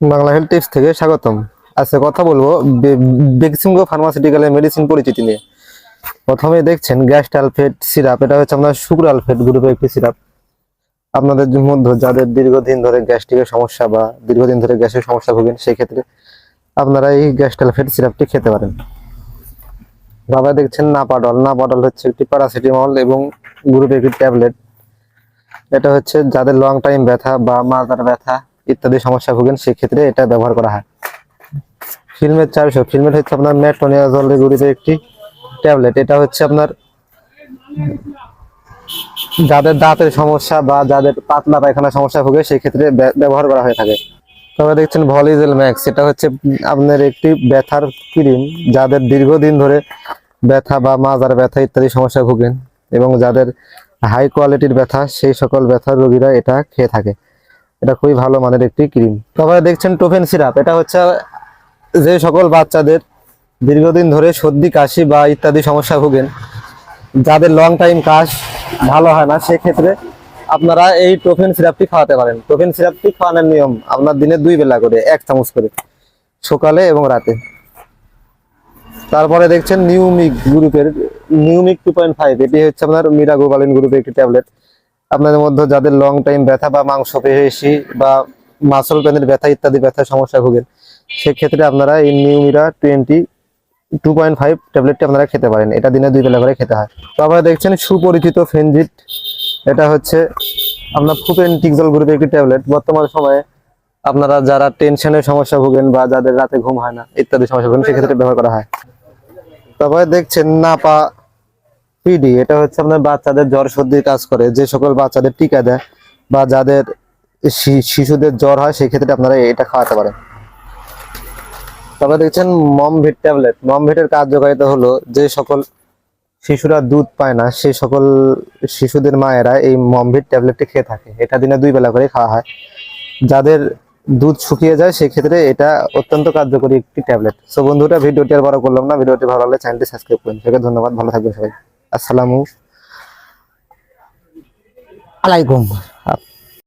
Bangla health tips থেকে স্বাগতম। আজকে কথা বলব বেক্সিমগো ফার্মাসিউটিক্যালের মেডিসিন পরিচিতি নিয়ে। প্রথমে দেখছেন গ্যাস টালফেট সিরাপ, এটা হচ্ছে আপনার শুক্র আলফেট গ্রুপের একটি সিরাপ। আপনাদের মধ্যে যাদের দীর্ঘদিন ধরে গ্যাস্ট্রিকের সমস্যা বা দীর্ঘদিন ধরে গ্যাসের সমস্যা ভোগেন সেই ক্ষেত্রে আপনারা এই গ্যাস টালফেট সিরাপটি খেতে পারেন। বাবা দেখছেন নাপাডল। নাপাডল হচ্ছে একটি প্যারাসিটামল এবং গ্রুপের একটি ট্যাবলেট এটা হচ্ছে যাদের লং টাইম ব্যথা বা মাথার ব্যথা ইত্যাদি সমস্যা ভোগেন, সেক্ষেত্রে এটা ব্যবহার করা হয়। ফিল্মের চারশো ফিল্মের হচ্ছে আপনার মেট্রোনিয়াজল গ্রুপের একটি ট্যাবলেট। এটা হচ্ছে আপনার যাদের দাঁতের সমস্যা বা যাদের পাতলা পায়খানা সমস্যা ভোগে সেই ক্ষেত্রে ব্যবহার করা হয়ে থাকে। তবে দেখছেন ভলিজেল ম্যাক্স। এটা হচ্ছে আপনার একটি ব্যথার ক্রিম, যাদের দীর্ঘদিন ধরে ব্যথা বা মাজার ব্যথা ইত্যাদি সমস্যা ভোগেন এবং যাদের হাই কোয়ালিটির ব্যথা, সেই সকল ব্যথার রোগীরা এটা খেয়ে থাকে। এটা খুবই ভালো মানের একটি ক্রিম। তারপরে দেখছেন টোফেন সিরাপ। এটা হচ্ছে যে সকল বাচ্চাদের দীর্ঘদিন ধরে সর্দি, কাশি বা ইত্যাদি সমস্যা ভোগেন। যাদের লং টাইম কাশ ভালো হয় না, সেক্ষেত্রে আপনারা এই টোফেন সিরাপটি খাওয়াতে পারেন। টোফেন সিরাপটি খাওয়ানোর নিয়ম আপনার দিনে দুই বেলা করে, এক চামচ করে, সকালে এবং রাতে। তারপরে দেখছেন নিউমিক গ্রুপের, নিউমিক টু পয়েন্ট ফাইভ এটি হচ্ছে আপনার মিরাগোবালিন গ্রুপের একটি ট্যাবলেট। আপনাদের মধ্যে যাদের লং টাইম ব্যথা বা মাংস পেশি বা মাসল পেনের ব্যথা ইত্যাদি ব্যথার সমস্যা ভোগেন, সেক্ষেত্রে আপনারা এই নিউমিরা টোয়েন্টি টু পয়েন্ট ফাইভ ট্যাবলেটটি আপনারা খেতে পারেন। এটা দিনে দুই বেলা করে খেতে হয়। তারপরে দেখছেন সুপরিচিত ফেনজিট এটা হচ্ছে আপনার ফুপেন্টিক্সল গ্রুপের একটি ট্যাবলেট বর্তমান সময়ে আপনারা যারা টেনশনের সমস্যা ভোগেন বা যাদের রাতে ঘুম হয় না ইত্যাদি সমস্যা ভোগেন, সেক্ষেত্রে ব্যবহার করা হয়। তারপরে দেখছেন নাপা পিডি এটা হচ্ছে আপনার বাচ্চাদের জ্বর সর্দির কাজ করে, যে সকল বাচ্চাদের টিকা দেয় বা যাদের শিশুদের জ্বর হয়, সেই ক্ষেত্রে আপনারা এটা খাওয়াতে পারেন। তারপরে দেখছেন মমভিট ট্যাবলেট মমভিটের কার্যকারিতা হলো যে সকল শিশুরা দুধ পায় না সেই সকল শিশুদের মায়েরা এই মমভিট ট্যাবলেটটি খেয়ে থাকে। এটা দিনে দুই বেলা করে খাওয়া হয়। যাদের দুধ শুকিয়ে যায়, সেই ক্ষেত্রে এটা অত্যন্ত কার্যকরী একটি ট্যাবলেট সো বন্ধুরা, ভিডিওটি আর বড় করলাম না। ভিডিওটি ভালো লাগলে চ্যানেলটি সাবস্ক্রাইব করুন। সেটা ধন্যবাদ। ভালো থাকবেন সবাই। আসসালামু আলাইকুম।